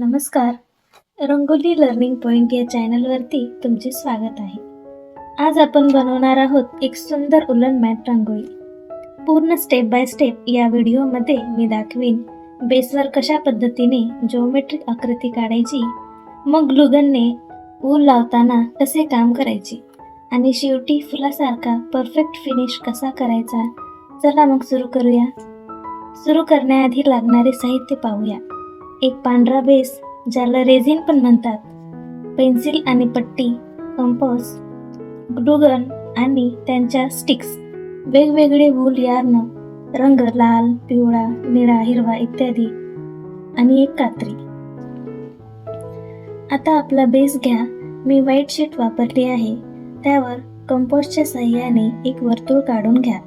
नमस्कार. Rangoli learning point या चॅनलवरती तुमचे स्वागत आहे. आज आपण बनवणार आहोत एक सुंदर उलन मॅट रांगोळी. पूर्ण स्टेप बाय स्टेप या व्हिडिओमध्ये मी दाखवीन बेसवर कशा पद्धतीने जिओमेट्रिक आकृती काढायची मग ग्लुगनने ऊल लावताना कसे काम करायचे आणि शेवटी फुलासारखा परफेक्ट फिनिश कसा करायचा चला मग सुरू करूया. सुरू करण्याआधी लागणारे साहित्य पाहूया. एक पांढरा बेस ज्याला रेझिन पण म्हणतात. पेन्सिल आणि पट्टी कंपस ग्लुगन आणि त्यांच्या स्टिक्स. वेगवेगळे वूल यार्न रंग लाल पिवळा निळा हिरवा इत्यादी. आणि एक कात्री. आता आपला बेस घ्या. मी व्हाईट शीट वापरली आहे. त्यावर कंपोस्टच्या साह्याने एक वर्तुळ काढून घ्या.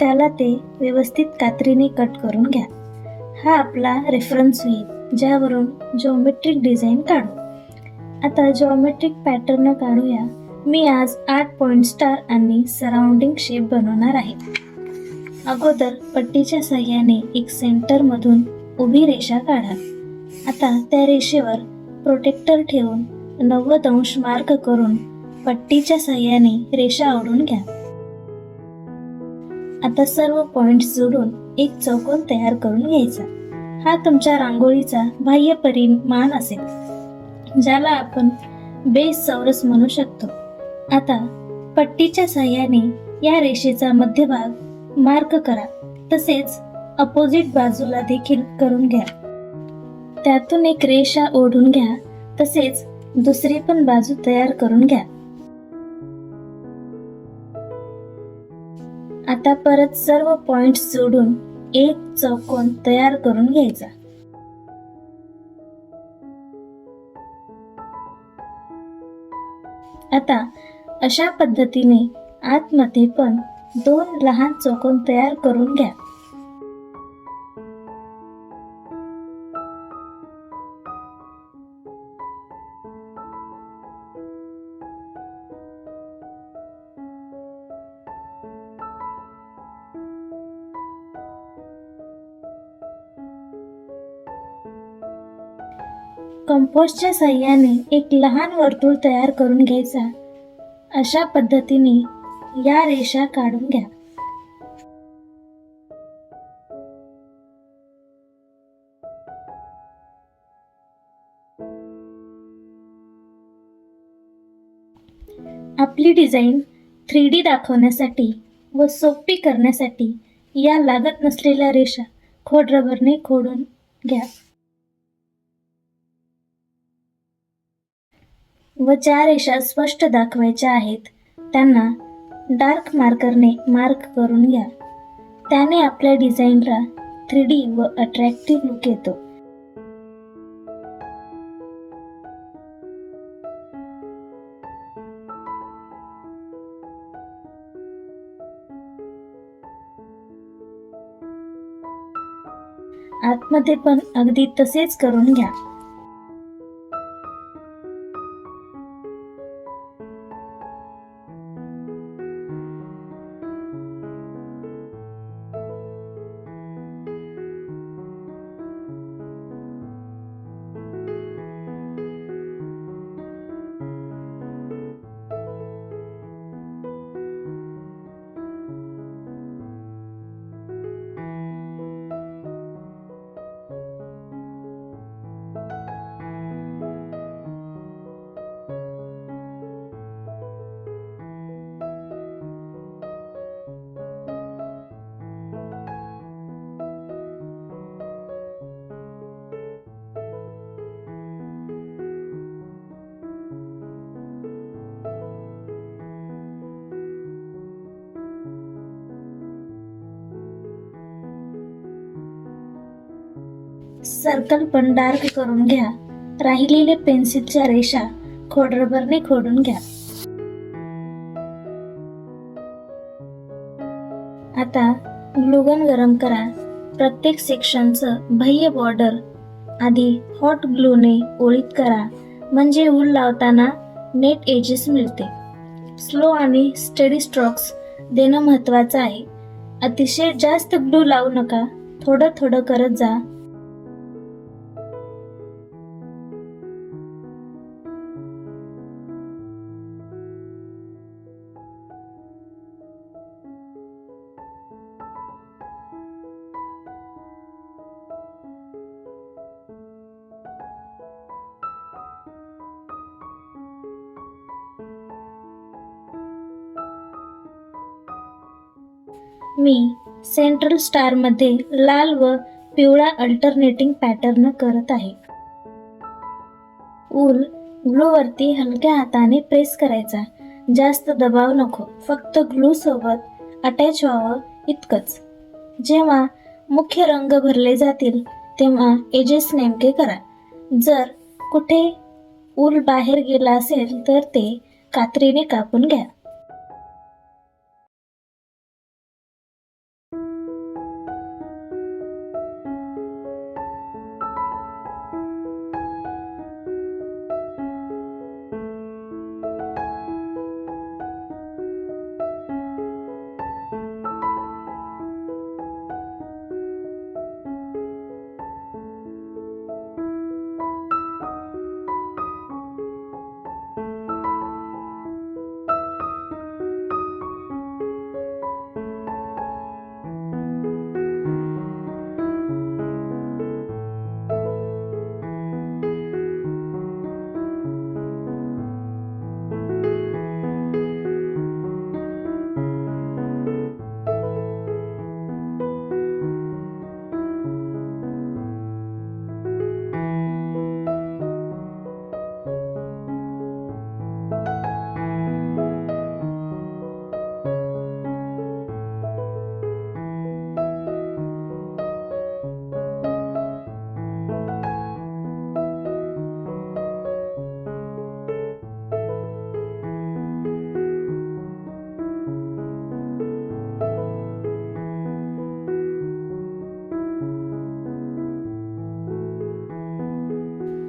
त्याला ते व्यवस्थित कात्रीने कट करून घ्या. हा आपला रेफरन्स होईल ज्यावरून जॉमेट्रिक डिझाईन काढू. आता जॉमेट्रिक पॅटर्न काढूया. मी आज आठ पॉइंट स्टार आणि सराउंडिंग शेप बनवणार आहे. अगोदर पट्टीच्या सहाय्याने एक सेंटरमधून उभी रेषा काढा. आता त्या रेषेवर प्रोटेक्टर ठेवून नव्वद अंश मार्क करून पट्टीच्या सहाय्याने रेषा आवडून घ्या. आता सर्व पॉइंट्स जोडून एक चौकोन तयार करून घ्यायचा. हा तुमच्या रांगोळीचा बाह्य परिमाण असेल ज्याला आपण बेस चौरस म्हणू शकतो. आता पट्टीच्या साह्याने या रेषेचा मध्यभाग मार्क करा तसेच अपोजिट बाजूला देखील करून घ्या. त्यातून एक रेषा ओढून घ्या तसेच दुसरी पण बाजू तयार करून घ्या. आता परत सर्व पॉइंट्स जोडून एक चौकोन तयार करून घ्यायचा. आता अशा पद्धतीने आतमध्ये पण दोन लहान चौकोन तयार करून घ्या. कंपोस्टच्या साह्याने एक लहान वर्तुळ तयार करून घ्यायचा. अशा पद्धतीने या रेषा काढून घ्या. आपली डिझाईन थ्री डी दाखवण्यासाठी व सोपी करण्यासाठी या लागत नसलेल्या रेषा खोड रबरने खोडून घ्या. व ज्या रेषा स्पष्ट दाखवायच्या आहेत. त्यांना डार्क मार्करने मार्क करून घ्या. त्याने आपल्या डिझाईनला थ्री डी व अट्रॅक्टिव्ह लुक येतो. आतमध्ये पण अगदी तसेच करून घ्या. सर्कल पण डार्क करून घ्या. राहिलेले पेन्सिलच्या रेषा खोडरबरने खोडून घ्या. आता ग्लुगन गरम करा. प्रत्येक सेक्शनचं बाह्य बॉर्डर आधी हॉट ग्लूने ओळीत करा. म्हणजे ऊल लावताना नेट एजेस मिळते. स्लो आणि स्टडी स्ट्रोक्स देणं महत्वाचं आहे. अतिशय जास्त ग्लू लावू नका. थोडं थोडं करत जा. मी सेंट्रल स्टारमध्ये लाल व पिवळा अल्टरनेटिंग पॅटर्न करत आहे. ऊल ग्लूवरती हलक्या हाताने प्रेस करायचा. जास्त दबाव नको फक्त ग्लू सोबत अटॅच व्हावं इतकंच. जेव्हा मुख्य रंग भरले जातील तेव्हा एजेस नेमके करा. जर कुठे ऊल बाहेर गेला असेल तर ते कात्रीने कापून घ्या.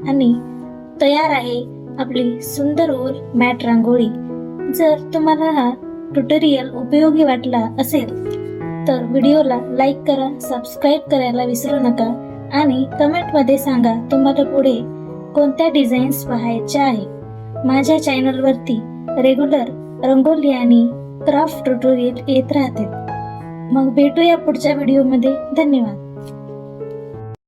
आणि तयार आहे आपली सुंदर ओल मॅट रांगोळी. जर तुम्हाला हा ट्युटोरियल उपयोगी वाटला असेल तर व्हिडिओला लाईक करा सबस्क्राईब करायला विसरू नका आणि कमेंटमध्ये सांगा तुम्हाला पुढे कोणत्या डिझाईन्स पाहायच्या आहे माझ्या चॅनलवरती रेग्युलर रंगोली आणि क्राफ्ट ट्युटोरियल येत राहतील. मग भेटूया पुढच्या व्हिडिओमध्ये धन्यवाद.